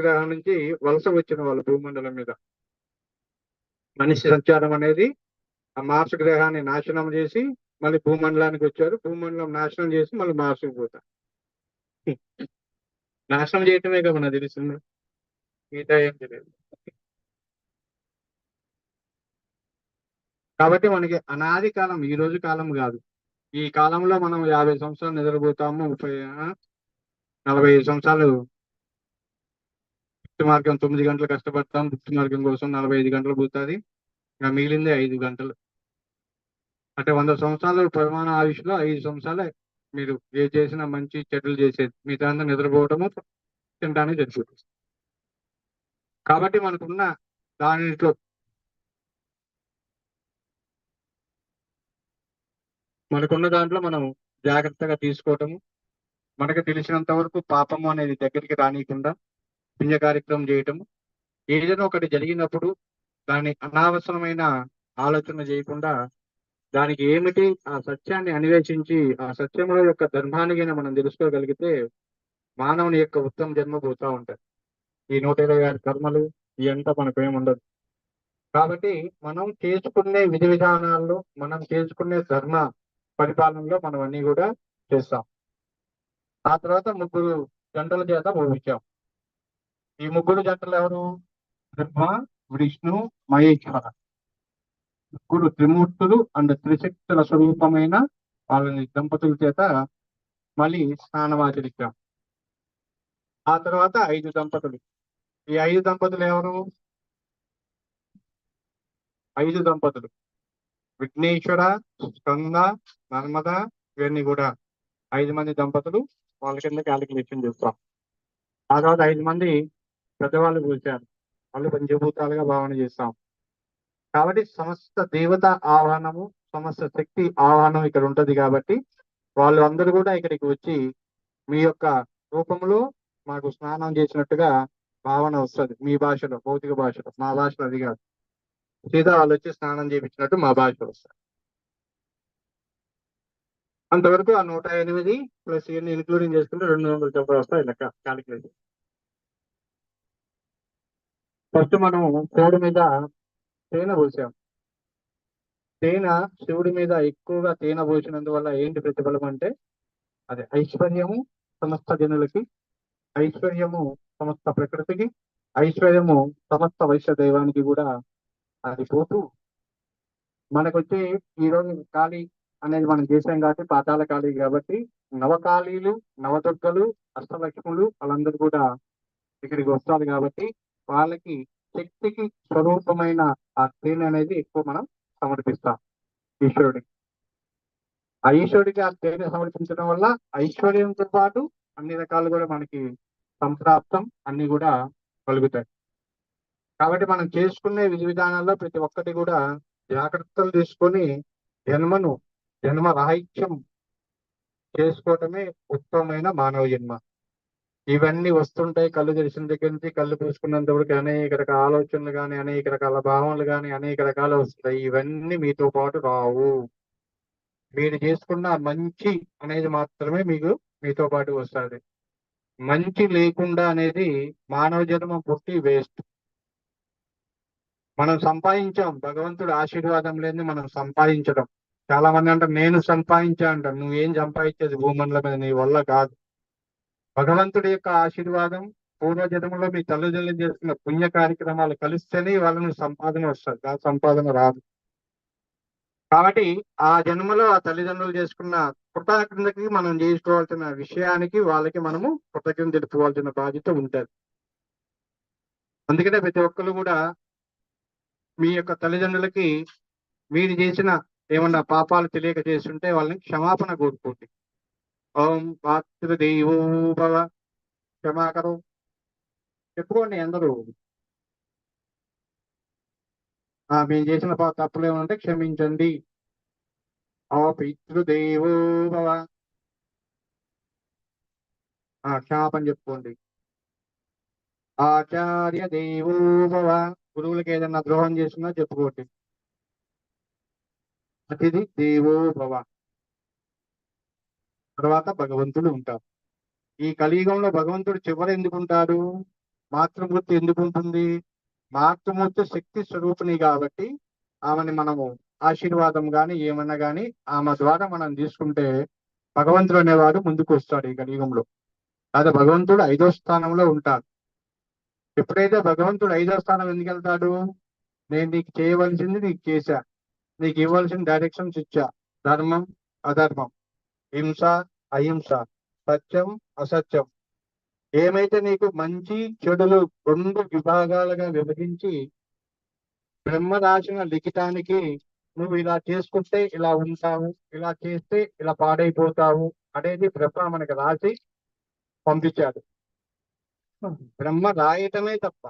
గ్రహం నుంచి వలస వచ్చిన వాళ్ళు భూమండలం మీద. మనిషి సంచారం అనేది ఆ మార్స్ గ్రహాన్ని నాశనం చేసి మళ్ళీ భూమండలానికి వచ్చారు. భూమండలం నాశనం చేసి మళ్ళీ మార్సుకు పోతారు. నాశనం చేయటమే కదా మనకు తెలిసింది. మిగతా ఏం తెలియదు. కాబట్టి మనకి అనాది కాలం ఈ రోజు కాలం కాదు. ఈ కాలంలో మనం యాభై సంవత్సరాలు నిద్రపోతాము ముప్పై నలభై ఐదు సంవత్సరాలు వృత్తి మార్గం తొమ్మిది గంటలు కష్టపడతాం వృత్తి మార్గం కోసం నలభై ఐదు గంటలు పోతుంది. ఇంకా మిగిలింది ఐదు గంటలు. అంటే వంద సంవత్సరాలు ప్రమాణ ఆయుష్లో ఐదు సంవత్సరాలే మీరు ఏ చేసినా మంచి చెడ్డలు చేసేది మిగతా అంతా నిద్రపోవటము తినడానికి సరిపోతుంది కాబట్టి మనకున్న దానిలో మనకున్న దాంట్లో మనం జాగ్రత్తగా తీసుకోవటము మనకు తెలిసినంత వరకు పాపము అనేది దగ్గరికి రానియకుండా పుణ్య కార్యక్రమం చేయటము. ఏదైనా ఒకటి జరిగినప్పుడు దాని అనవసరమైన ఆలోచన చేయకుండా దానికి ఏమిటి ఆ సత్యాన్ని అన్వేషించి ఆ సత్యముల యొక్క ధర్మాన్ని మనం తెలుసుకోగలిగితే మానవుని యొక్క ఉత్తమ జన్మ పోతా ఉంటాయి ఈ నూట ఇరవై ఆరు కర్మలు ఇవంతా మనకు ఏమి ఉండదు. కాబట్టి మనం చేసుకునే విధి విధానాల్లో మనం చేసుకునే ధర్మ పరిపాలనలో మనం అన్ని కూడా చేస్తాం. ఆ తర్వాత ముగ్గురు గంటల చేత భూమించాం ఈ ముగ్గురు జంటలు ఎవరు? బ్రహ్మ విష్ణు మహేశ్వర. ముగ్గురు త్రిమూర్తులు అండ్ త్రిశక్తుల స్వరూపమైన వాళ్ళని దంపతుల చేత మళ్ళీ స్నానమాచరించాం ఆ తర్వాత ఐదు దంపతులు. ఈ ఐదు దంపతులు ఎవరు? ఐదు దంపతులు. విఘ్నేశ్వర స్కంద నర్మద ఇవన్నీ కూడా ఐదు మంది దంపతులు. వాళ్ళ కింద క్యాలిక్యులేషన్ చేస్తాం. ఆ తర్వాత ఐదు మంది పెద్దవాళ్ళు కూర్చారు. వాళ్ళు పంచభూతాలుగా భావన చేస్తాం. కాబట్టి సమస్త దేవత ఆహ్వానము సమస్త శక్తి ఆహ్వానం ఇక్కడ ఉంటది కాబట్టి వాళ్ళు అందరూ కూడా ఇక్కడికి వచ్చి మీ యొక్క రూపంలో మాకు స్నానం చేసినట్టుగా భావన వస్తుంది. మీ భాషలో భౌతిక భాషలో. మా భాషలో అది కాదు. సీదా వాళ్ళు వచ్చి స్నానం చేయించినట్టు మా భాషలో వస్తుంది. అంతవరకు ఆ నూట ఎనిమిది ప్లస్ ఇవన్నీ ఇన్క్లూడింగ్ చేసుకుంటే రెండు వందల చెప్పలు వస్తాయి లెక్క క్యాలిక్యులేషన్ ఫస్ట్ మనం కోడి మీద తేనె పోసాం. తేనె శివుడి మీద ఎక్కువగా తేనె పోసినందువల్ల ఏంటి ప్రతిఫలం అంటే అది ఐశ్వర్యము సమస్త జనులకి ఐశ్వర్యము సమస్త ప్రకృతికి ఐశ్వర్యము సమస్త వైశ్య దైవానికి కూడా అది పోతూ మనకొచ్చే ఈరోజు రోజు కాళీ అనేది మనం చేసాం కాబట్టి పాతాల కాళీ కాబట్టి నవకాళీలు నవదుర్గలు అష్టలక్ష్ములు వాళ్ళందరూ కూడా ఇక్కడికి వస్తారు కాబట్టి వాళ్ళకి శక్తికి స్వరూపమైన ఆ తేనె అనేది ఎక్కువ మనం సమర్పిస్తాం ఈశ్వరుడికి. ఆ ఈశ్వరుడికి ఆ తేనె సమర్పించడం వల్ల ఐశ్వర్యంతో పాటు అన్ని రకాలు కూడా మనకి సంప్రాప్తం అన్ని కూడా కలుగుతాయి. కాబట్టి మనం చేసుకునే విధి విధానాల్లో ప్రతి ఒక్కటి కూడా జాగ్రత్తలు తీసుకొని జన్మను జన్మ రాహిత్యం చేసుకోవటమే ఉత్తమమైన మానవ జన్మ. ఇవన్నీ వస్తుంటాయి కళ్ళు తెరిచిన దగ్గర నుంచి కళ్ళు పూసుకున్నంత వరకు అనేక రకాల ఆలోచనలు కానీ అనేక రకాల భావనలు కానీ అనేక రకాలు వస్తాయి ఇవన్నీ మీతో పాటు రావు. మీరు చేసుకున్న మంచి అనేది మాత్రమే మీకు మీతో పాటు వస్తుంది. మంచి లేకుండా అనేది మానవ జన్మ పుట్టి వేస్ట్. మనం సంపాదించాం. భగవంతుడు ఆశీర్వాదం లేని మనం సంపాదించడం. చాలా మంది అంటారు నేను సంపాదించా అంటారు. నువ్వేం సంపాదించేది భూమండల మీద? నీ వల్ల కాదు. భగవంతుడి యొక్క ఆశీర్వాదం పూర్వజన్మలో మీ తల్లిదండ్రులు చేస్తున్న పుణ్య కార్యక్రమాలు కలిస్తేనే వాళ్ళని సంపాదన వస్తుంది. ఆ సంపాదన రాదు. కాబట్టి ఆ జన్మలో ఆ తల్లిదండ్రులు చేసుకున్న కృతజ్ఞతకి మనం చేసుకోవాల్సిన విషయానికి వాళ్ళకి మనము కృతజ్ఞత తెలుపుకోవాల్సిన బాధ్యత ఉంటుంది. అందుకనే ప్రతి ఒక్కరు కూడా మీ యొక్క తల్లిదండ్రులకి మీరు చేసిన ఏమన్నా పాపాలు తెలియక చేస్తుంటే వాళ్ళని క్షమాపణ కోరుకోండి. ఓం మాతృదేవో భవ. క్షమాకరు చెప్పుకోండి అందరూ. ఆ మేము చేసిన తప్పులు ఏమంటే క్షమించండి. ఆ పితృదేవో భవ. ఆ క్షమాపణ చెప్పుకోండి. ఆచార్య దేవో భవ. గురువులకి ఏదైనా ద్రోహం చేసినా చెప్పుకోండి. అతిథి దేవో భవ. తర్వాత భగవంతుడు ఉంటారు ఈ కలియుగంలో భగవంతుడు చివర ఎందుకు ఉంటారు మాతృమూర్తి ఎందుకు ఉంటుంది మాతృమూర్తి శక్తి స్వరూపిణి కాబట్టి ఆమెని మనము ఆశీర్వాదం గాని ఏమన్నా గాని ఆమె ద్వారా మనం తీసుకుంటే భగవంతుడు అనేవాడు ముందుకు వస్తాడు ఈ కలియుగంలో. అదే భగవంతుడు ఐదో స్థానంలో ఉంటాడు. ఎప్పుడైతే భగవంతుడు ఐదో స్థానం ఎందుకు వెళ్తాడు? నేను నీకు చేయవలసింది నీకు చేశా. నీకు ఇవ్వాల్సిన డైరెక్షన్స్ ఇచ్చా. ధర్మం అధర్మం. హింస అహింస సత్యం అసత్యం. ఏమైతే నీకు మంచి చెడులు రెండు విభాగాలుగా విభజించి బ్రహ్మ రాసిన లిఖితానికి నువ్వు ఇలా చేసుకుంటే ఇలా ఉంటావు ఇలా చేస్తే ఇలా పాడైపోతావు అనేది బ్రహ్మ మనకి రాసి పంపించాడు. బ్రహ్మ రాయటమే తప్ప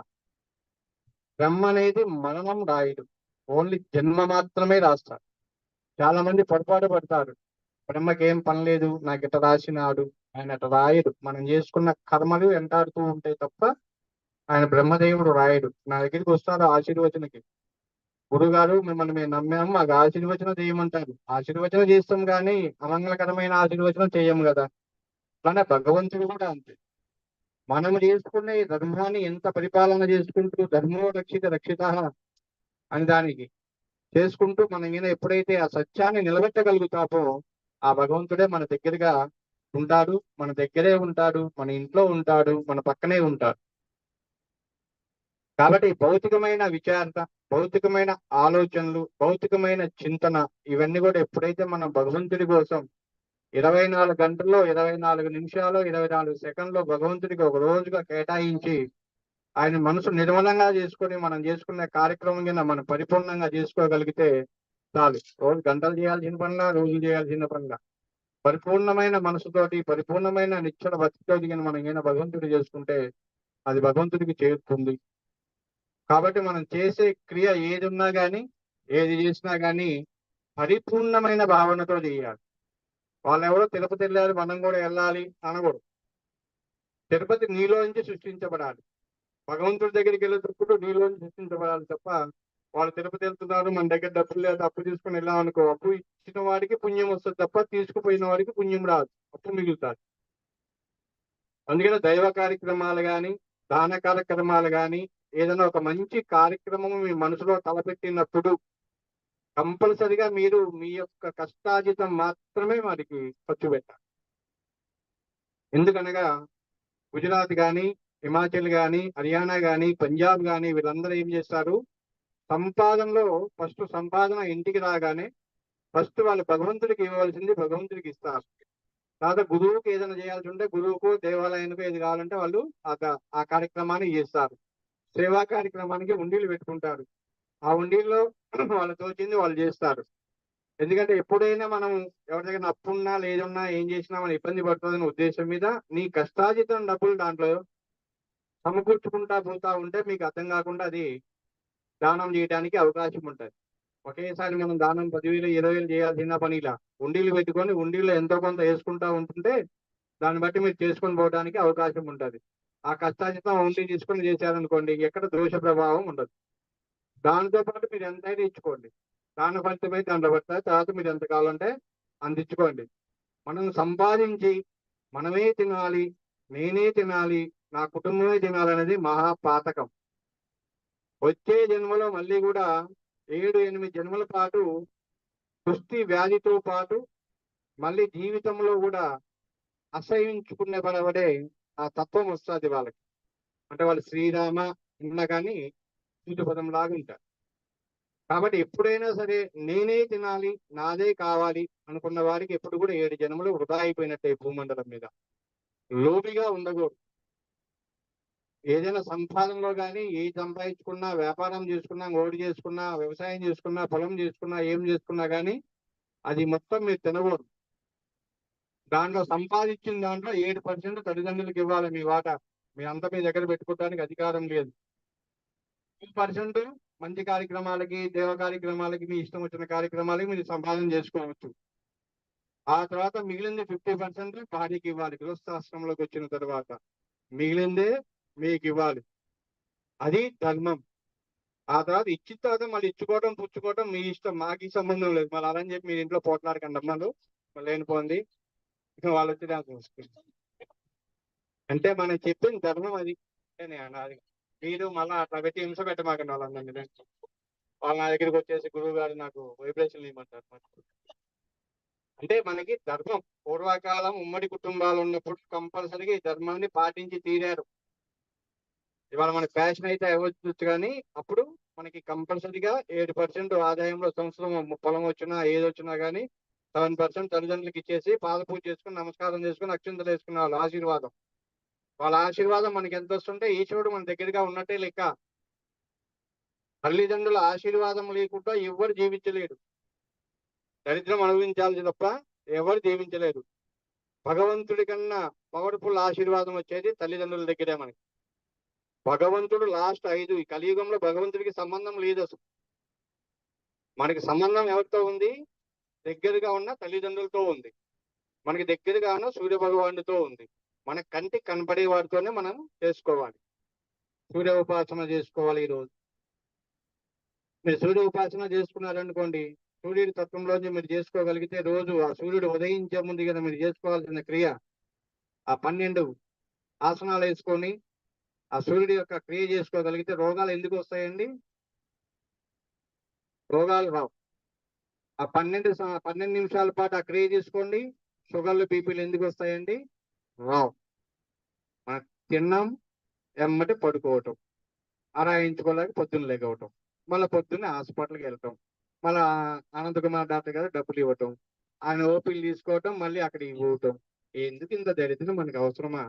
బ్రహ్మ అనేది మరణం రాయడం. ఓన్లీ జన్మ మాత్రమే రాస్తాడు. చాలా మంది పొరపాటు పడతారు. బ్రహ్మకేం పని లేదు. నాకు ఇట రాసినాడు. ఆయన అట రాయడు. మనం చేసుకున్న కర్మలు వెంటాడుతూ ఉంటాయి తప్ప ఆయన బ్రహ్మదేవుడు రాయడు. నా దగ్గరికి వస్తాడు ఆశీర్వచనకి. గురుగారు మిమ్మల్ని మేము నమ్మాము. మాకు ఆశీర్వచనం చేయమంటారు. ఆశీర్వచనం చేస్తాం కానీ అమంగళకరమైన ఆశీర్వచనం చేయము కదా. అలానే భగవంతుడు కూడా అంతే. మనం చేసుకునే ఈ ధర్మాన్ని ఎంత పరిపాలన చేసుకుంటూ ధర్మో రక్షిత రక్షిత అని దానికి చేసుకుంటూ మనం మీద ఎప్పుడైతే ఆ సత్యాన్ని నిలబెట్టగలుగుతామో ఆ భగవంతుడే మన దగ్గరగా ఉంటాడు మన దగ్గరే ఉంటాడు మన ఇంట్లో ఉంటాడు మన పక్కనే ఉంటాడు. కాబట్టి భౌతికమైన విచారణ భౌతికమైన ఆలోచనలు భౌతికమైన చింతన ఇవన్నీ కూడా ఎప్పుడైతే మనం భగవంతుడి కోసం ఇరవై నాలుగు గంటల్లో ఇరవై నాలుగు నిమిషాలు ఇరవై నాలుగు సెకండ్లో భగవంతుడికి ఒక రోజుగా కేటాయించి ఆయన మనసు నిర్మలంగా చేసుకొని మనం చేసుకునే కార్యక్రమం కింద మనం పరిపూర్ణంగా చేసుకోగలిగితే చాలు రోజు గంటలు చేయాల్సిన పనిలా రోజులు చేయాల్సిన పనిలా. పరిపూర్ణమైన మనసుతోటి పరిపూర్ణమైన నిచ్చల భక్తితో దిగిన మనం ఏమైనా భగవంతుడు చేసుకుంటే అది భగవంతుడికి చేరుతుంది. కాబట్టి మనం చేసే క్రియ ఏది ఉన్నా కానీ ఏది చేసినా కానీ పరిపూర్ణమైన భావనతో చేయాలి. వాళ్ళు ఎవరో తిరుపతి వెళ్ళాలి మనం కూడా వెళ్ళాలి అనకూడదు. తిరుపతి నీలో నుంచి సృష్టించబడాలి. భగవంతుడి దగ్గరికి వెళ్ళేటప్పుడు నీలోంచి నుంచి సృష్టించబడాలి తప్ప వాళ్ళు తిరుపతి వెళ్తున్నారు మన దగ్గర డబ్బులు లేదు అప్పు తీసుకుని వెళ్ళాం అనుకో అప్పు ఇచ్చిన వాడికి పుణ్యం వస్తుంది తప్ప తీసుకుపోయిన వాడికి పుణ్యం రాదు అప్పు మిగులుతారు అందుకనే దైవ కార్యక్రమాలు కాని దాన కార్యక్రమాలు కాని ఏదైనా ఒక మంచి కార్యక్రమం మీ మనసులో తలపెట్టినప్పుడు కంపల్సరిగా మీరు మీ యొక్క కష్టాజితం మాత్రమే వారికి ఖర్చు పెట్టాలి. ఎందుకనగా గుజరాత్ కానీ హిమాచల్ కానీ హర్యానా కానీ పంజాబ్ కానీ వీళ్ళందరూ ఏం చేస్తారు? సంపాదనలో ఫస్ట్ సంపాదన ఇంటికి రాగానే ఫస్ట్ వాళ్ళు భగవంతుడికి ఇవ్వవలసింది భగవంతుడికి ఇస్తారు. తర్వాత గురువుకి ఏదైనా చేయాల్సి ఉంటే గురువుకు దేవాలయానికి ఏది కావాలంటే వాళ్ళు ఆ ఆ కార్యక్రమాన్ని చేస్తారు. సేవా కార్యక్రమానికి ఉండీలు పెట్టుకుంటారు. ఆ ఉండీల్లో వాళ్ళు తోచింది వాళ్ళు చేస్తారు. ఎందుకంటే ఎప్పుడైనా మనం ఎవరి దగ్గర అప్పున్నా లేదున్నా ఏం చేసినా మనం ఇబ్బంది పడుతుందనే ఉద్దేశం మీద నీ కష్టాజితం డబ్బులు దాంట్లో సమకూర్చుకుంటా పోతా ఉంటే మీకు అర్థం కాకుండా అది దానం చేయడానికి అవకాశం ఉంటుంది. ఒకేసారి మనం దానం పదివేలు ఇరవై వేలు చేయాల్సిన పనిలా ఉండీలు పెట్టుకొని ఉండీలో ఎంతో కొంత వేసుకుంటా ఉంటుంటే దాన్ని బట్టి మీరు చేసుకొని పోవడానికి అవకాశం ఉంటుంది. ఆ కష్టాచితం ఉండి తీసుకొని చేశారనుకోండి ఎక్కడ దోష ప్రభావం ఉండదు. దానితో పాటు మీరు ఎంతైనా ఇచ్చుకోండి. దాని ఫలితమై దాంట్లో పడతారు తర్వాత మీరు ఎంత కావాలంటే అందించుకోండి. మనం సంపాదించి మనమే తినాలి నేనే తినాలి నా కుటుంబమే తినాలనేది మహాపాతకం. వచ్చే జన్మలో మళ్ళీ కూడా ఏడు ఎనిమిది జన్మల పాటు కుస్తీ వ్యాధితో పాటు మళ్ళీ జీవితంలో కూడా అసహించుకునే పడబడే ఆ తత్వం వస్తుంది వాళ్ళకి. అంటే వాళ్ళు శ్రీరామ ఉన్నా కానీ పదం లాగా ఉంటారు. కాబట్టి ఎప్పుడైనా సరే నేనే తినాలి నాదే కావాలి అనుకున్న వారికి ఎప్పుడు కూడా ఏడు జన్మలు వృధా అయిపోయినట్టే భూమండలం మీద. లోబిగా ఉండకూడదు. ఏదైనా సంపాదనలో కానీ ఏ సంపాదించుకున్నా వ్యాపారం చేసుకున్నా ఓడి చేసుకున్నా వ్యవసాయం చేసుకున్నా పొలం చేసుకున్నా ఏం చేసుకున్నా కానీ అది మొత్తం మీరు తినకూడదు. దాంట్లో సంపాదించిన దాంట్లో ఏడు పర్సెంట్ తల్లిదండ్రులకు ఇవ్వాలి మీ వాటా. మీ అంత మీ దగ్గర పెట్టుకోవడానికి అధికారం లేదు. టూ పర్సెంట్ మంచి కార్యక్రమాలకి దేవ కార్యక్రమాలకి మీ ఇష్టం వచ్చిన కార్యక్రమాలకి మీరు సంపాదన చేసుకోవచ్చు. ఆ తర్వాత మిగిలింది ఫిఫ్టీ పర్సెంట్ భార్యకి ఇవ్వాలి గృహస్థాశ్రమంలోకి వచ్చిన తర్వాత. మిగిలిందే మీకు ఇవ్వాలి అది ధర్మం. ఆ తర్వాత ఇచ్చిన తర్వాత మళ్ళీ ఇచ్చుకోవడం పుచ్చుకోవడం మీ ఇష్టం. మాకు సంబంధం లేదు. మళ్ళీ అలా అని చెప్పి మీరు ఇంట్లో పోట్లాడకండి అమ్మలు. మళ్ళీ లేనిపోంది వాళ్ళు వచ్చి నాకు అంటే మనం చెప్పిన ధర్మం అది. అది. మీరు మళ్ళీ అట్లా పెట్టి హింస పెట్టమాకండి వాళ్ళందరినీ. నేను వాళ్ళు నా దగ్గరికి వచ్చేసి గురువు గారు నాకు వైబ్రేషన్ ఇవ్వమంటారు. అంటే మనకి ధర్మం. పూర్వకాలం ఉమ్మడి కుటుంబాలు ఉన్నప్పుడు కంపల్సరీగా ఈ ధర్మాన్ని పాటించి తీరారు. ఇవాళ మన ఫ్యాషన్ అయితే అవ్వచ్చు కానీ అప్పుడు మనకి కంపల్సరీగా ఏడు పర్సెంట్ ఆదాయంలో సంవత్సరం పొలం వచ్చినా ఏది వచ్చినా కానీ సెవెన్ పర్సెంట్ తల్లిదండ్రులకి ఇచ్చేసి పాద పూజ చేసుకుని నమస్కారం చేసుకుని అక్షంతలు వేసుకున్న వాళ్ళ ఆశీర్వాదం. వాళ్ళ ఆశీర్వాదం మనకి ఎంత వస్తుంటే ఈశ్వరుడు మన దగ్గరగా ఉన్నట్టే లెక్క. తల్లిదండ్రుల ఆశీర్వాదం లేకుండా ఎవరు జీవించలేరు దరిద్రం అనుభవించాల్సి తప్ప ఎవరు జీవించలేరు. భగవంతుడి కన్నా పవర్ఫుల్ ఆశీర్వాదం వచ్చేది తల్లిదండ్రుల దగ్గరే మనకి. భగవంతుడు లాస్ట్ ఐదు. ఈ కలియుగంలో భగవంతుడికి సంబంధం లేదు అసలు. మనకి సంబంధం ఎవరితో ఉంది? దగ్గరగా ఉన్న తల్లిదండ్రులతో ఉంది. మనకి దగ్గరగా ఉన్న సూర్య భగవానుడితో ఉంది. మన కంటికి కనపడే వారితోనే మనం చేసుకోవాలి. సూర్య ఉపాసన చేసుకోవాలి ఈ రోజు మీరు సూర్య ఉపాసన చేసుకున్నారనుకోండి సూర్యుడి తత్వంలోంచి మీరు చేసుకోగలిగితే రోజు ఆ సూర్యుడు ఉదయించే ముందు కదా మీరు చేసుకోవాల్సిన క్రియ? ఆ పన్నెండు ఆసనాలు వేసుకొని ఆ సూర్యుడి యొక్క క్రియ చేసుకోగలిగితే రోగాలు ఎందుకు వస్తాయండి? రోగాలు రావు. ఆ పన్నెండు పన్నెండు నిమిషాల పాటు ఆ క్రియ చేసుకోండి. షుగర్లు బీపీలు ఎందుకు వస్తాయండి? రావు. మనం తిన్నాం ఎమ్మటి పడుకోవటం ఆరాయించుకోలేక పొద్దున్న లేకవటం మళ్ళీ పొద్దున్నే హాస్పిటల్కి వెళ్ళటం మళ్ళీ అనంత కుమార్ డాక్టర్ గారు డబ్బులు ఇవ్వటం ఆయన ఓపీలు తీసుకోవటం మళ్ళీ అక్కడికి పోవటం ఎందుకు ఇంత దరిద్రం మనకి అవసరమా?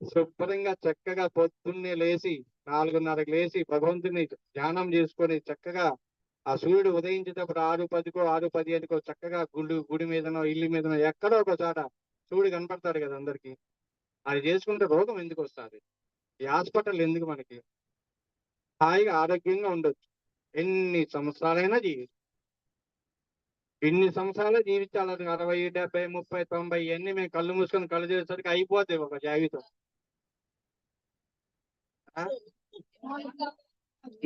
శుభ్రంగా చక్కగా పొద్దున్నే లేచి నాలుగున్నరకు లేచి భగవంతుని ధ్యానం చేసుకొని చక్కగా ఆ సూర్యుడు ఉదయించేటప్పుడు ఆరు పదికో ఆరు పది పదిహేనుకో చక్కగా గుడి గుడి మీదనో ఇల్లు మీదనో ఎక్కడో ఒక చోట సూర్యుడు కనపడతాడు కదా అందరికి. అది చేసుకుంటే రోగం ఎందుకు వస్తుంది? ఈ హాస్పిటల్ ఎందుకు మనకి? హాయిగా ఆరోగ్యంగా ఉండొచ్చు. ఎన్ని సంవత్సరాలైనా జీవి ఎన్ని సంవత్సరాలు జీవించాలని అరవై డెబ్బై ముప్పై తొంభై ఇవన్నీ మేము కళ్ళు మూసుకొని కళ్ళు చేసేసరికి అయిపోతాయి ఒక జీవితం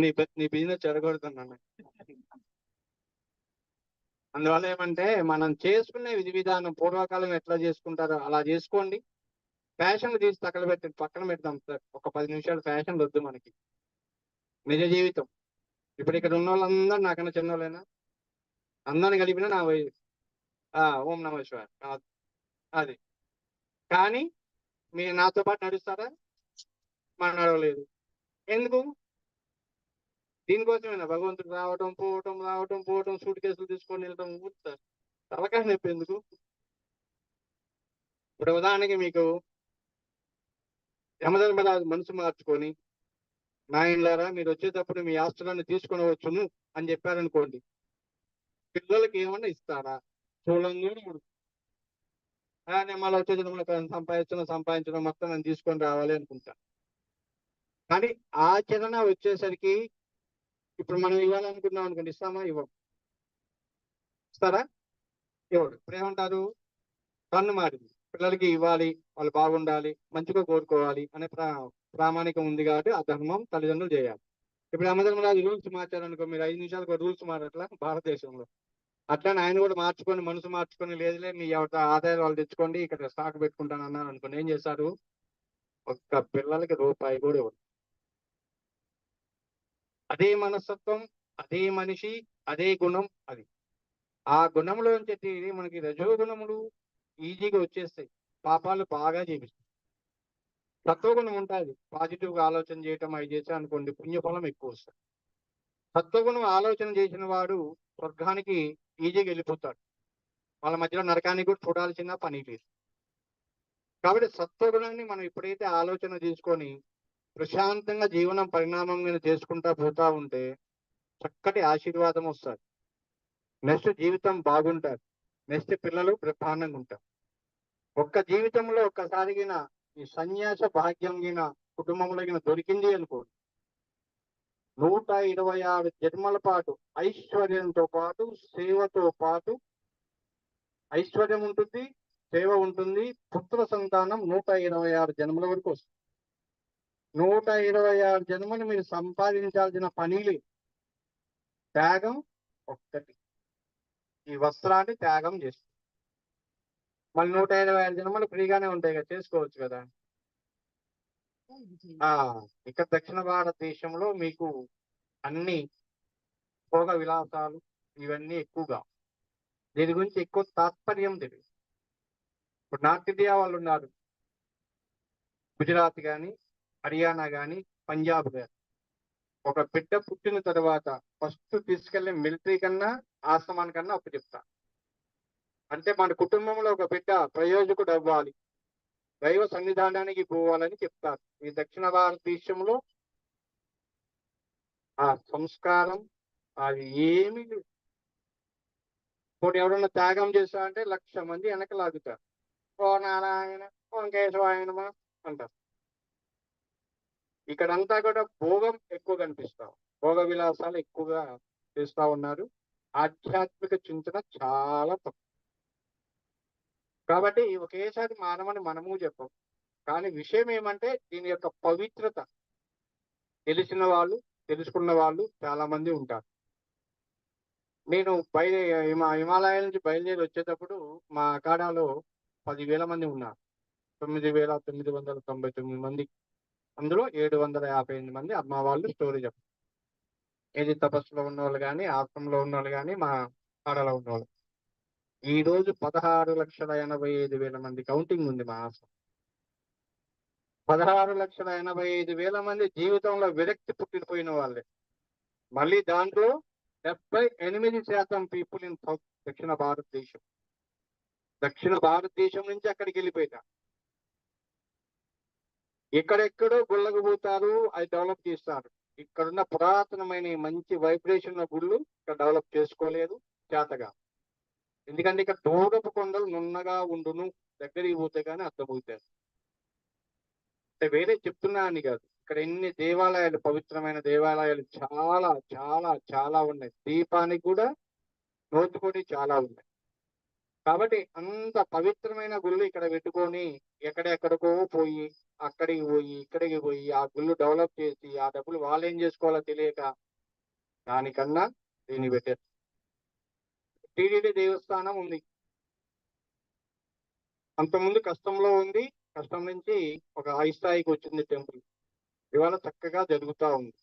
నీ నీ బిజినెస్ చెడగొడుతున్నాను అందువల్ల ఏమంటే మనం చేసుకునే విధి విధానం పూర్వకాలం ఎట్లా చేసుకుంటారో అలా చేసుకోండి. ఫ్యాషన్ తీసి పక్కన పెట్టి పక్కన పెడతాం సార్. ఒక పది నిమిషాలు ఫ్యాషన్ వద్దు మనకి. నిజ జీవితం. ఇప్పుడు ఇక్కడ ఉన్న వాళ్ళందరూ నాకన్నా చిన్నోళ్ళేనా? అందరిని కలిపినా నా వయసు. ఓం నమ శివాయ. కాదు అది. కానీ మీరు నాతో పాటు నడుస్తారా? నడవలేదు ఎందుకు? దీనికోసమేనా? భగవంతుడు రావటం పోవటం రావటం పోవటం సూట్ కేసులు తీసుకొని వెళ్ళటం ఊరుతా. తలకాయ నొప్పి ఎందుకు? ఇప్పుడు ఉదాహరణకి మీకు యమధర్మరాజు మనసు మార్చుకొని నాయనలారా మీరు వచ్చేటప్పుడు మీ ఆస్తులను తీసుకొని వచ్చును అని చెప్పారనుకోండి పిల్లలకి ఏమన్నా ఇస్తారా? చూడంగా నేను మళ్ళీ వచ్చేటప్పుడు సంపాదించడం సంపాదించడం మొత్తం నేను తీసుకొని రావాలి అనుకుంటా. కానీ ఆచరణ వచ్చేసరికి ఇప్పుడు మనం ఇవ్వాలనుకున్నాం అనుకోండి ఇస్తామా? ఇవ్వం ఇస్తారా? ఇవ్వడు. ఇప్పుడు ఏమంటారు కన్ను మారింది. పిల్లలకి ఇవ్వాలి వాళ్ళు బాగుండాలి మంచిగా కోరుకోవాలి అనే ప్రా ప్రామాణికం ఉంది కాబట్టి ఆ ధర్మం తల్లిదండ్రులు చేయాలి. ఇప్పుడు అమ్మధర్మరాజు రూల్స్ మార్చారనుకో మీరు ఐదు నిమిషాలకు రూల్స్ మారట్లా భారతదేశంలో? అట్లనే ఆయన కూడా మార్చుకొని మనసు మార్చుకొని లేదులే మీ ఎవరి ఆదాయాలు వాళ్ళు తెచ్చుకోండి ఇక్కడ స్టాక్ పెట్టుకుంటాను అన్నారు అనుకోండి ఏం చేస్తారు ఒక్క పిల్లలకి రూపాయి కూడా ఇవ్వరు అదే మనస్తత్వం అదే మనిషి అదే గుణం అది. ఆ గుణంలో నుంచి మనకి రజోగుణములు ఈజీగా వచ్చేస్తాయి. పాపాలు బాగా చేపిస్తాయి. సత్వగుణం ఉంటుంది. పాజిటివ్గా ఆలోచన చేయటం అవి చేసా అనుకోండి పుణ్యఫలం ఎక్కువ వస్తుంది. సత్వగుణం ఆలోచన చేసిన వాడు స్వర్గానికి ఈజీగా వెళ్ళిపోతాడు. వాళ్ళ మధ్యలో నరకానికి కూడా చూడాల్సిన పని లేదు. కాబట్టి సత్వగుణాన్ని మనం ఎప్పుడైతే ఆలోచన తీసుకొని ప్రశాంతంగా జీవనం పరిణామం మీద చేసుకుంటా పోతా ఉంటే చక్కటి ఆశీర్వాదం వస్తుంది. నెక్స్ట్ జీవితం బాగుంటారు నెక్స్ట్ పిల్లలు బ్రహ్మాండంగా ఉంటారు. ఒక్క జీవితంలో ఒక్కసారిగిన ఈ సన్యాస భాగ్యం గిన కుటుంబంలో దొరికింది అనుకో నూట ఇరవై ఆరు జన్మల పాటు ఐశ్వర్యంతో పాటు సేవతో పాటు ఐశ్వర్యం ఉంటుంది సేవ ఉంటుంది పుత్ర సంతానం నూట ఇరవై ఆరు జన్మల వరకు వస్తుంది. నూట ఇరవై ఆరు జన్మలు మీరు సంపాదించాల్సిన పని లేదు. త్యాగం ఒక్కటి. ఈ వస్త్రాన్ని త్యాగం చేస్తుంది. మళ్ళీ నూట ఇరవై ఆరు జన్మలు ఫ్రీగానే ఉంటాయి కదా చేసుకోవచ్చు కదా. ఇక్కడ దక్షిణ భారతదేశంలో మీకు అన్ని భోగ విలాసాలు ఇవన్నీ ఎక్కువగా. దీని గురించి ఎక్కువ తాత్పర్యం తెలియదు. ఇప్పుడు నార్త్ ఇండియా వాళ్ళు ఉన్నారు. గుజరాత్ కానీ హర్యానా కానీ పంజాబ్ కానీ ఒక బిడ్డ పుట్టిన తర్వాత ఫస్ట్ తీసుకెళ్ళే మిలిటరీ కన్నా ఆశ్రమాన్ కన్నా అప్పు చెప్తా. అంటే మన కుటుంబంలో ఒక బిడ్డ ప్రయోజకుడు అవ్వాలి దైవ సన్నిధానానికి పోవాలని చెప్తారు ఈ దక్షిణ భారతదేశంలో ఆ సంస్కారం అది ఏమి ఇప్పుడు ఎవరన్నా త్యాగం చేశా అంటే లక్ష మంది వెనక లాగుతారు ఓ నారాయణ ఓ కేశవాయనమా అంటారు. ఇక్కడంతా కూడా భోగం ఎక్కువ కనిపిస్తాం భోగ విలాసాలు ఎక్కువగా చేస్తా ఉన్నారు. ఆధ్యాత్మిక చింతన చాలా తక్కువ. కాబట్టి ఒకేసారి మానవని మనము చెప్పం. కానీ విషయం ఏమంటే దీని యొక్క పవిత్రత. తెలిసిన వాళ్ళు తెలుసుకున్న వాళ్ళు చాలా మంది ఉంటారు. నేను బయలు హిమా- హిమాలయాల నుంచి బయలుదేరి వచ్చేటప్పుడు మా అఖాడాలో పదివేల మంది ఉన్నారు. తొమ్మిది వేల తొమ్మిది వందల తొంభై తొమ్మిది మంది అందులో ఏడు వందల యాభై ఎనిమిది మంది అమ్మ వాళ్ళు స్టోరీ చెప్పారు ఏది తపస్సులో ఉన్న వాళ్ళు కానీ ఆశ్రమంలో ఉన్న వాళ్ళు కానీ మా కాడలో ఉన్న వాళ్ళు ఈ రోజు పదహారు లక్షల ఎనభై ఐదు వేల మంది కౌంటింగ్ ఉంది మా ఆశ్రమం పదహారు లక్షల ఎనభై ఐదు వేల మంది జీవితంలో విరక్తి పుట్టిపోయిన వాళ్ళే. మళ్ళీ దాంట్లో డెబ్బై ఎనిమిది శాతం పీపుల్ ఇన్ సౌత్ దక్షిణ భారతదేశం. దక్షిణ భారతదేశం నుంచి అక్కడికి వెళ్ళిపోయినా. ఎక్కడెక్కడో గుళ్ళకు పోతారు అది డెవలప్ చేస్తారు. ఇక్కడున్న పురాతనమైన మంచి వైబ్రేషన్ గుళ్ళు ఇక్కడ డెవలప్ చేసుకోలేదు చేతగా. ఎందుకంటే ఇక్కడ దూరపు కొండలు నున్నగా ఉండును దగ్గరికి పోతే కానీ అర్థమవుతారు అంటే వేరే చెప్తున్నా అని కాదు. ఇక్కడ ఎన్ని దేవాలయాలు పవిత్రమైన దేవాలయాలు చాలా చాలా చాలా ఉన్నాయి. దీపానికి కూడా నోచుకొని చాలా ఉన్నాయి. కాబట్టి అంత పవిత్రమైన గుళ్ళు ఇక్కడ పెట్టుకొని ఎక్కడెక్కడికో పోయి అక్కడికి పోయి ఇక్కడికి పోయి ఆ గుళ్ళు డెవలప్ చేసి ఆ డబ్బులు వాళ్ళు ఏం చేసుకోవాలో తెలియక దానికన్నా దీన్ని పెట్టారు టీడీడీ దేవస్థానం ఉంది. అంతకుముందు కష్టంలో ఉంది. కష్టం నుంచి ఒక హై స్థాయికి వచ్చింది టెంపుల్. ఇవాళ చక్కగా జరుగుతూ ఉంది.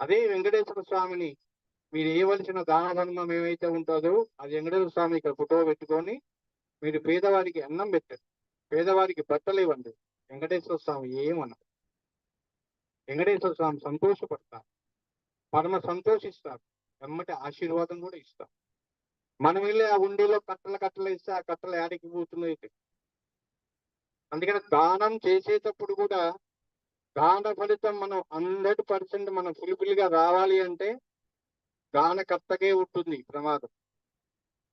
అదే వెంకటేశ్వర స్వామిని మీరు వేయవలసిన దాన ధర్మం ఏమైతే ఉంటుందో అది వెంకటేశ్వర స్వామి ఇక్కడ ఫోటో పెట్టుకొని మీరు పేదవారికి అన్నం పెట్టండి. పేదవారికి బట్టలు ఇవ్వండి. వెంకటేశ్వర స్వామి ఏమన వెంకటేశ్వర స్వామి సంతోషపడతారు. పరమ సంతోషిస్తారు. వెమ్మటి ఆశీర్వాదం కూడా ఇస్తారు. మనం వెళ్ళి ఆ ఉండిలో కట్టలు కట్టలు ఇస్తే ఆ కట్టలు యాడికి పోతున్నాయి అందుకని దానం చేసేటప్పుడు కూడా దాన ఫలితం మనం హండ్రెడ్ పర్సెంట్ మనం ఫుల్ఫిల్గా రావాలి అంటే దానకర్తకే ఉంటుంది ప్రమాదం.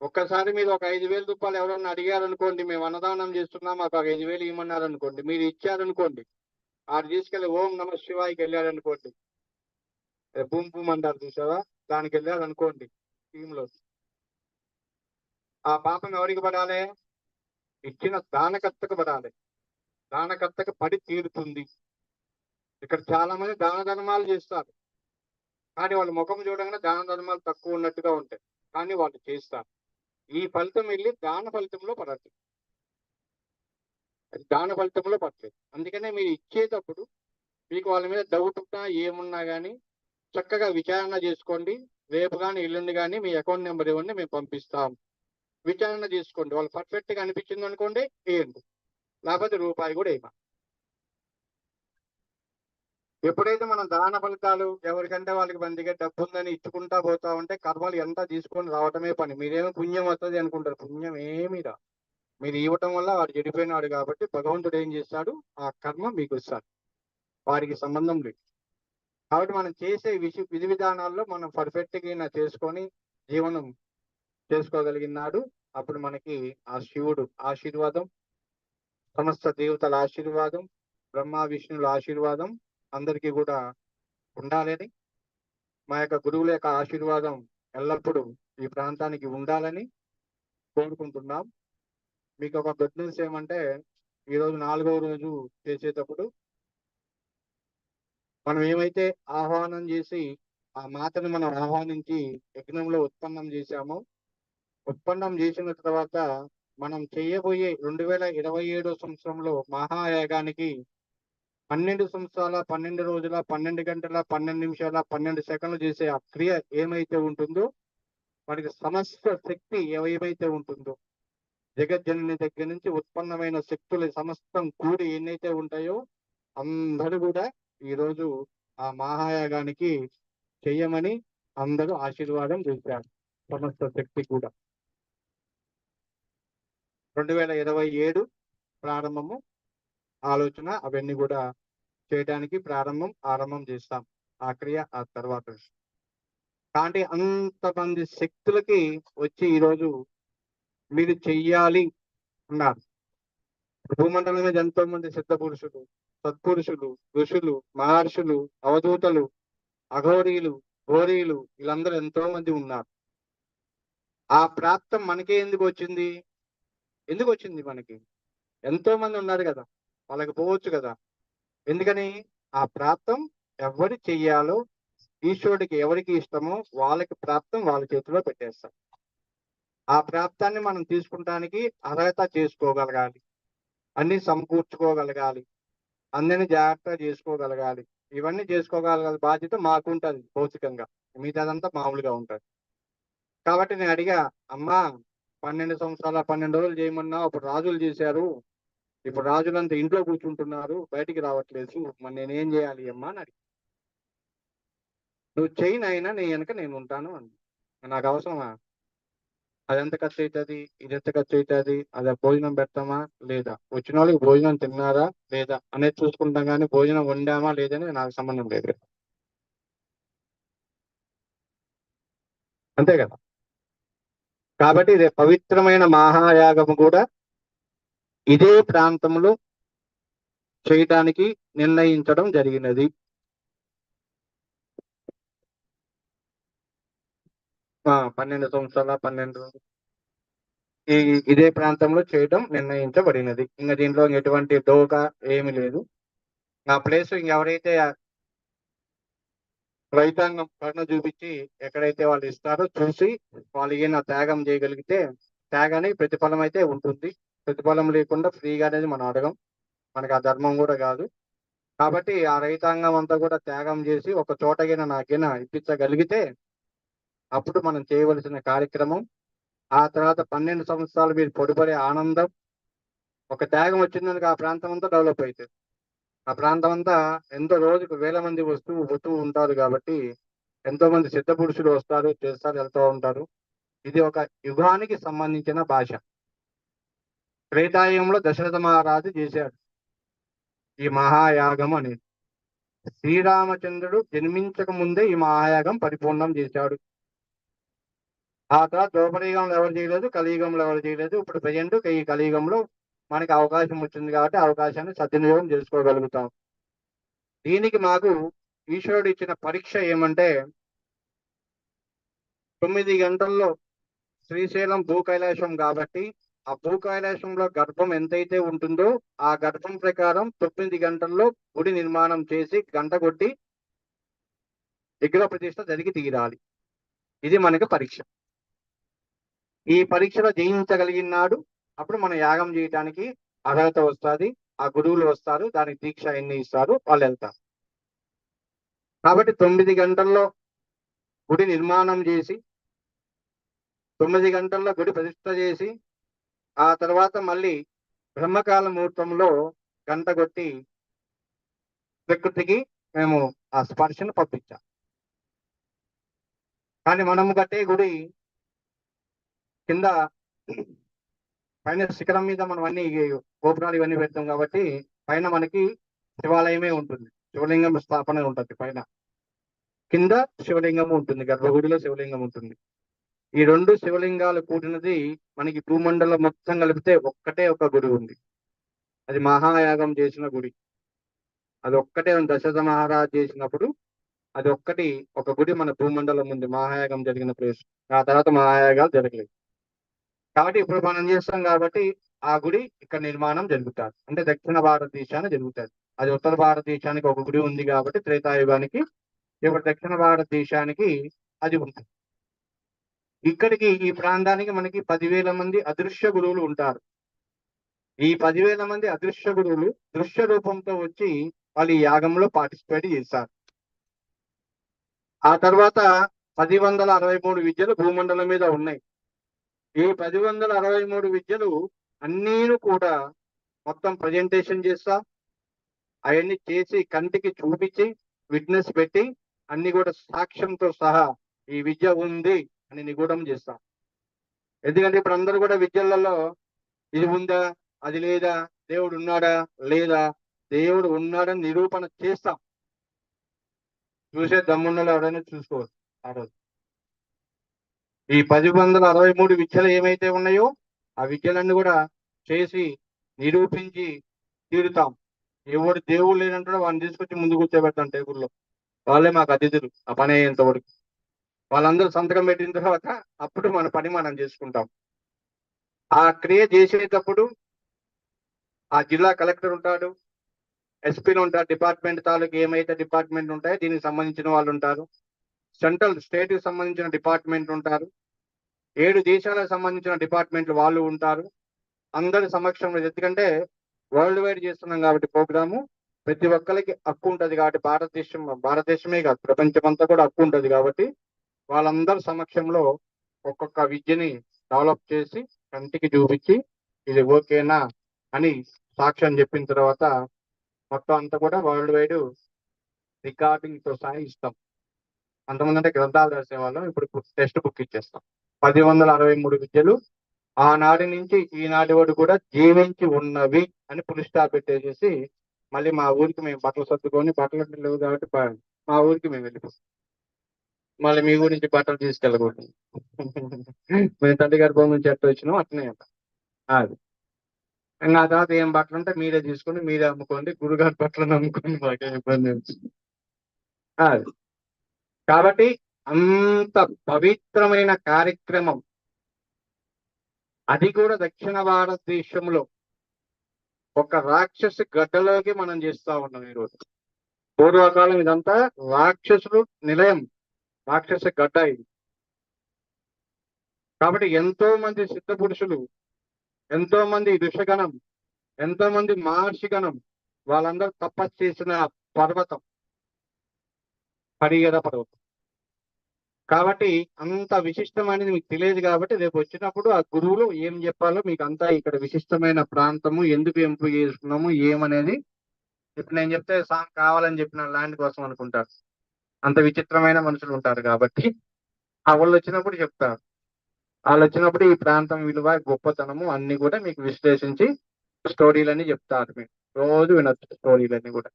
ఒక్కసారి మీరు ఒక ఐదు వేల రూపాయలు ఎవరన్నా అడిగారనుకోండి మేము అన్నదానం చేస్తున్నాం మాకు ఒక ఐదు వేలు ఇవ్వమన్నారు అనుకోండి మీరు ఇచ్చారనుకోండి ఆడు తీసుకెళ్ళి ఓం నమ శివాయికి వెళ్ళారనుకోండి బూమ్ బూమ్ అంటారు చూసావా? దానికి వెళ్ళారనుకోండి టీంలో. ఆ పాపం ఎవరికి పడాలి? ఇచ్చిన దానకర్తకు పడాలి. దానకర్తకు పడి తీరుతుంది. ఇక్కడ చాలా మంది దాన ధర్మాలు చేస్తారు. కానీ వాళ్ళ ముఖం చూడగానే దాన ధర్మాలు తక్కువ ఉన్నట్టుగా ఉంటాయి. కానీ వాళ్ళు చేస్తారు. ఈ ఫలితం వెళ్ళి దాన ఫలితంలో పడద్దు. అది దాన ఫలితంలో పడలేదు అందుకనే మీరు ఇచ్చేటప్పుడు మీకు వాళ్ళ మీద డౌట్ ఉన్నా ఏమున్నా కానీ చక్కగా విచారణ చేసుకోండి. రేపు కానీ ఎల్లుండి కానీ మీ అకౌంట్ నెంబర్ ఇవ్వండి మేము పంపిస్తాం. విచారణ చేసుకోండి. వాళ్ళు పర్ఫెక్ట్గా అనిపించింది అనుకోండి వేయండి లేకపోతే రూపాయి కూడా వేయమా ఎప్పుడైతే మనం దాన ఫలితాలు ఎవరికంటే వాళ్ళకి మందిగా డబ్బు ఉందని ఇచ్చుకుంటా పోతా ఉంటే కర్మలు ఎంత తీసుకొని రావటమే పని. మీరేమో పుణ్యం వస్తుంది అనుకుంటారు. పుణ్యం ఏమీరా మీరు ఇవ్వటం వల్ల వాడు చెడిపోయినాడు కాబట్టి భగవంతుడు ఏం చేస్తాడు? ఆ కర్మ మీకు ఇస్తాడు. వారికి సంబంధం లేదు. కాబట్టి మనం చేసే విష విధి విధానాల్లో మనం పర్ఫెక్ట్గా చేసుకొని జీవనం చేసుకోగలిగినాడు. అప్పుడు మనకి ఆ శివుడు ఆశీర్వాదం సమస్త దేవతల ఆశీర్వాదం బ్రహ్మ విష్ణుల ఆశీర్వాదం అందరికీ కూడా ఉండాలని మా యొక్క గురువుల యొక్క ఆశీర్వాదం ఎల్లప్పుడూ ఈ ప్రాంతానికి ఉండాలని కోరుకుంటున్నాం. మీకు ఒక గుడ్ న్యూస్ ఏమంటే ఈ రోజు నాలుగవ రోజు చేసేటప్పుడు మనం ఏమైతే ఆహ్వానం చేసి ఆ మాతను మనం ఆహ్వానించి యజ్ఞంలో ఉత్పన్నం చేశామో ఉత్పన్నం చేసిన తర్వాత మనం చేయబోయే రెండు వేల ఇరవై ఏడో సంవత్సరంలో మహాయాగానికి పన్నెండు సంవత్సరాల పన్నెండు రోజుల పన్నెండు గంటల పన్నెండు నిమిషాల పన్నెండు సెకండ్లు చేసే ఆ క్రియ ఏమైతే ఉంటుందో వాడికి సమస్త శక్తి ఏమైతే ఉంటుందో జగజ్జనని దగ్గర నుంచి ఉత్పన్నమైన శక్తులు సమస్తం కూడి ఎన్నైతే ఉంటాయో అందరూ కూడా ఈరోజు ఆ మహాయాగానికి చెయ్యమని అందరూ ఆశీర్వాదం చేశారు సమస్త శక్తి కూడా. రెండు వేల ఇరవై ఏడు ప్రారంభము. ఆలోచన అవన్నీ కూడా చేయడానికి ప్రారంభం ఆరంభం చేస్తాం. ఆ క్రియ ఆ తర్వాత కాబట్టి అంతమంది శక్తులకి వచ్చి ఈరోజు మీరు చెయ్యాలి అన్నారు. భూమండలం మీద ఎంతో మంది సిద్ధ పురుషులు సత్పురుషులు ఋషులు మహర్షులు అవధూతలు అఘోరీలు ఘోరీలు వీళ్ళందరూ ఎంతో మంది ఉన్నారు. ఆ ప్రాప్తం మనకే ఎందుకు వచ్చింది? ఎందుకు వచ్చింది మనకి? ఎంతో మంది ఉన్నారు కదా. వాళ్ళకి పోవచ్చు కదా. ఎందుకని? ఆ ప్రాప్తం ఎవరు చెయ్యాలో ఈశ్వరుడికి ఎవరికి ఇష్టమో వాళ్ళకి ప్రాప్తం వాళ్ళ చేతిలో పెట్టేస్తాం ఆ ప్రాప్తాన్ని మనం తీసుకుంటానికి అర్హత చేసుకోగలగాలి. అన్ని సమకూర్చుకోగలగాలి. అందరిని జాగ్రత్త చేసుకోగలగాలి. ఇవన్నీ చేసుకోగలగాలి బాధ్యత మాకు ఉంటుంది భౌతికంగా. మిగతాదంతా మామూలుగా ఉంటుంది. కాబట్టి నేను అడిగా అమ్మా పన్నెండు సంవత్సరాల పన్నెండు రోజులు చేయమన్నా అప్పుడు రాజులు చేశారు. ఇప్పుడు రాజులంతా ఇంట్లో కూర్చుంటున్నారు బయటికి రావట్లేదు. నేనేం చేయాలి అమ్మా అని అడిగి నువ్వు చెయ్యి నాయనా నీ వెనక నేను ఉంటాను అని నాకు అవసరమా? అదెంత ఖర్చు అవుతుంది ఇది ఎంత ఖర్చు అవుతుంది అది భోజనం పెడతామా? లేదా? వచ్చిన వాళ్ళకి భోజనం తిన్నారా? లేదా? అనేది చూసుకుంటాం కానీ భోజనం వండామా? లేదని నాకు సంబంధం లేదు అంతే కదా. కాబట్టి ఇది పవిత్రమైన మహాయాగము కూడా ఇదే ప్రాంతంలో చేయటానికి నిర్ణయించడం జరిగినది. ఆ, పన్నెండు సంవత్సరాల పన్నెండు ఈ ఇదే ప్రాంతంలో చేయడం నిర్ణయించబడినది. ఇంకా దీంట్లో ఎటువంటి డోకా ఏమి లేదు. ఆ ప్లేస్ ఎవరైతే రైతాంగం కరుణ చూపించి ఎక్కడైతే వాళ్ళు ఇస్తారో చూసి వాళ్ళు ఏమైనా త్యాగం చేయగలిగితే త్యాగానికి ప్రతిఫలం అయితే ఉంటుంది. ప్రతిఫలం లేకుండా ఫ్రీగా అనేది మనం అడగం. మనకి ఆ ధర్మం కూడా కాదు. కాబట్టి ఆ రైతాంగం అంతా కూడా త్యాగం చేసి ఒక చోటగిన నాకైన ఇప్పించగలిగితే అప్పుడు మనం చేయవలసిన కార్యక్రమం. ఆ తర్వాత పన్నెండు సంవత్సరాలు మీరు పొడిపడే ఆనందం. ఒక త్యాగం వచ్చిందనుక ఆ ప్రాంతం అంతా డెవలప్ అవుతుంది ఆ ప్రాంతం అంతా ఎంతో రోజుకు వేల మంది వస్తూ వస్తూ ఉంటారు కాబట్టి ఎంతో మంది సిద్ధ పురుషులు వస్తారు చేస్తారు వెళ్తూ ఉంటారు. ఇది ఒక యుగానికి సంబంధించిన భాష. త్రేతాయుగంలో దశరథ మహారాజు చేశాడు. ఈ మహాయాగం అనేది శ్రీరామచంద్రుడు జన్మించక ముందే ఈ మహాయాగం పరిపూర్ణం చేశాడు. ఆ తర్వాత ద్రౌపదీయుగంలో ఎవరు చేయలేదు కలియుగంలో ఎవరు చేయలేదు. ఇప్పుడు ప్రజెంట్ ఈ కలియుగంలో మనకి అవకాశం వచ్చింది కాబట్టి అవకాశాన్ని సద్వినియోగం చేసుకోగలుగుతాం. దీనికి మాకు ఈశ్వరుడు ఇచ్చిన పరీక్ష ఏమంటే తొమ్మిది గంటల్లో శ్రీశైలం భూ కైలాసం కాబట్టి ఆ భూ కైలాసంలో గర్భం ఎంతైతే ఉంటుందో ఆ గర్భం ప్రకారం తొమ్మిది గంటల్లో గుడి నిర్మాణం చేసి గంట కొట్టి విగ్రహ ప్రతిష్ట జరిగి తీరాలి. ఇది మనకి పరీక్ష. ఈ పరీక్షలో జయించగలిగినాడు అప్పుడు మనం యాగం చేయడానికి అర్హత వస్తుంది ఆ గురువులు వస్తారు దానికి దీక్ష ఎన్ని ఇస్తారు వాళ్ళు వెళ్తారు. కాబట్టి తొమ్మిది గంటల్లో గుడి నిర్మాణం చేసి తొమ్మిది గంటల్లో గుడి ప్రతిష్ట చేసి ఆ తర్వాత మళ్ళీ బ్రహ్మకాల ముహూర్తంలో గంట కొట్టి ప్రకృతికి మేము ఆ స్పర్శను పంపించాం. కానీ మనము కట్టే గుడి కింద పైన శిఖరం మీద మనం అన్ని గోపురాలు ఇవన్నీ పెడతాం కాబట్టి పైన మనకి శివాలయమే ఉంటుంది. శివలింగం స్థాపన ఉంటుంది పైన. కింద శివలింగం ఉంటుంది. గర్భగుడిలో శివలింగం ఉంటుంది. ఈ రెండు శివలింగాలు కూడినది మనకి భూమండలం మొత్తం కలిపితే ఒక్కటే ఒక గుడి ఉంది. అది మహాయాగం చేసిన గుడి. అది ఒక్కటే దశరథ మహారాజ్ చేసినప్పుడు అది ఒక్కటి ఒక గుడి మన భూమండలం ఉంది. మహాయాగం జరిగిన ప్లేస్. ఆ తర్వాత మహాయాగాలు జరగలేదు. కాబట్టి ఇప్పుడు మనం చేస్తాం కాబట్టి ఆ గుడి ఇక్కడ నిర్మాణం జరుగుతుంది. అంటే దక్షిణ భారతదేశాన్ని జరుగుతుంది. అది ఉత్తర భారతదేశానికి ఒక గుడి ఉంది కాబట్టి త్రేతాయుగానికి ఇప్పుడు దక్షిణ భారతదేశానికి అది ఉంటుంది. ఇక్కడికి ఈ ప్రాంతానికి మనకి పదివేల మంది అదృశ్య గురువులు ఉంటారు. ఈ పదివేల మంది అదృశ్య గురువులు దృశ్య రూపంతో వచ్చి వాళ్ళు ఈ యాగంలో పార్టిసిపేట్ చేశారు. ఆ తర్వాత పది వందల అరవై మూడు విద్యలు భూమండలం మీద ఉన్నాయి. ఈ పది వందల అరవై మూడు విద్యలు అన్నీను కూడా మొత్తం ప్రజెంటేషన్ చేస్తా అవన్నీ చేసి కంటికి చూపించి విట్నెస్ పెట్టి అన్ని కూడా సాక్ష్యంతో సహా ఈ విద్య ఉంది. అని నిగూఢం చేస్తాం. ఎందుకంటే ఇప్పుడు అందరూ కూడా విద్యలలో ఇది ఉందా అది లేదా దేవుడు ఉన్నాడా లేదా దేవుడు ఉన్నాడని నిరూపణ చేస్తాం. చూసే దమ్మున్నలో ఎవరైనా చూసుకోవచ్చు ఆ రోజు. ఈ పది వందల అరవై మూడు విద్యలు ఏమైతే ఉన్నాయో ఆ విద్యలన్నీ కూడా చేసి నిరూపించి తీరుతాం. ఎవడు దేవుడు లేనంటాడో వాడిని తీసుకొచ్చి ముందు కూర్చోబెడతాం టేబుల్లో. వాళ్ళే మాకు అతిథులు ఆ పని అయ్యేంత వరకు. వాళ్ళందరూ సంతకం పెట్టిన తర్వాత అప్పుడు మన పని మనం చేసుకుంటాం. ఆ క్రియ చేసేటప్పుడు ఆ జిల్లా కలెక్టర్ ఉంటాడు ఎస్పీలు ఉంటారు డిపార్ట్మెంట్ తాలూకు ఏమైతే డిపార్ట్మెంట్ ఉంటాయో దీనికి సంబంధించిన వాళ్ళు ఉంటారు సెంట్రల్ స్టేట్కి సంబంధించిన డిపార్ట్మెంట్ ఉంటారు ఏడు దేశాలకు సంబంధించిన డిపార్ట్మెంట్లు వాళ్ళు ఉంటారు. అందరి సమక్షంలో ఎందుకంటే వరల్డ్ వైడ్ చేస్తున్నాం కాబట్టి ప్రోగ్రాము ప్రతి ఒక్కరికి హక్కు ఉంటుంది కాబట్టి భారతదేశం భారతదేశమే కాదు ప్రపంచం అంతా కూడా హక్కు ఉంటుంది కాబట్టి వాళ్ళందరి సమక్షంలో ఒక్కొక్క విద్యని డెవలప్ చేసి కంటికి చూపించి ఇది ఓకేనా అని సాక్ష్యం చెప్పిన తర్వాత మొత్తం అంతా కూడా వరల్డ్ వైడ్ రికార్డింగ్తో సహా ఇస్తాం. అంతమంది అంటే గ్రంథాలు రాసేవాళ్ళం ఇప్పుడు టెక్స్ట్ బుక్ ఇచ్చేస్తాం. పది వందల అరవై మూడు విద్యలు ఆనాటి నుంచి ఈనాటి వాడు కూడా జీవించి ఉన్నవి అని పులిస్టాప్ పెట్టేసేసి మళ్ళీ మా ఊరికి మేము బట్టలు సర్దుకొని బట్టలు లేవు కాబట్టి మా ఊరికి మేము వెళ్ళిపోతాం. మళ్ళీ మీ ఊరి నుంచి బట్టలు తీసుకెళ్ళకూడదు. మేము తండ్రి గారి భూమి నుంచి ఎట్ట వచ్చినాం అట్నే అంట. అది. ఇంకా ఆ తర్వాత ఏం బట్టలు ఉంటే మీరే తీసుకొని మీరే అమ్ముకోండి గురుగారి బట్టలను అమ్ముకోండి మాకే ఇబ్బంది అది. కాబట్టి అంత పవిత్రమైన కార్యక్రమం. అది కూడా దక్షిణ భారతదేశంలో ఒక రాక్షసు గడ్డలోకి మనం చేస్తా ఉన్నాం ఈరోజు. పూర్వకాలం ఇదంతా రాక్షసులు నిలయం. రాక్షస గడ్డ ఇది. కాబట్టి ఎంతో మంది సిద్ధ పురుషులు ఎంతో మంది ఋషగణం ఎంతో మంది మహర్షిగణం వాళ్ళందరూ తపస్సు చేసిన పర్వతం హరిహర పర్వతం. కాబట్టి అంత విశిష్టమైనది మీకు తెలియదు కాబట్టి రేపు వచ్చినప్పుడు ఆ గురువులు ఏం చెప్పాలో మీకు అంతా ఇక్కడ విశిష్టమైన ప్రాంతము ఎందుకు ఎంపిక చేసుకున్నాము ఏమనేది ఇప్పుడు నేను చెప్తే సాంగ్ కావాలని చెప్పిన ల్యాండ్ కోసం అనుకుంటారు. అంత విచిత్రమైన మనుషులు ఉంటారు కాబట్టి ఆ వాళ్ళు వచ్చినప్పుడు చెప్తారు వాళ్ళు వచ్చినప్పుడు ఈ ప్రాంతం విలువ గొప్పతనము అన్ని కూడా మీకు విశ్లేషించి స్టోరీలన్నీ చెప్తారు మీరు. రోజు వినొచ్చు స్టోరీలన్నీ కూడా.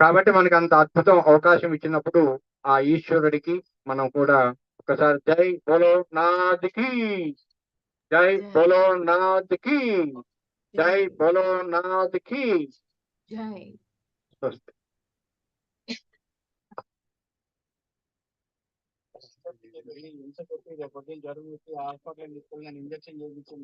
కాబట్టి మనకి అంత అద్భుతం అవకాశం ఇచ్చినప్పుడు ఆ ఈశ్వరుడికి మనం కూడా ఒకసారి జై బోలో నాథ్కి జై బోలో నాథ్కి జై బోలో నాథ్కి జై. స్వస్తి ఇంత కొట్టి రేపు జ్వరం వచ్చి హాస్పిటల్ తీసుకెళ్ళి ఇంజక్షన్ చేయించి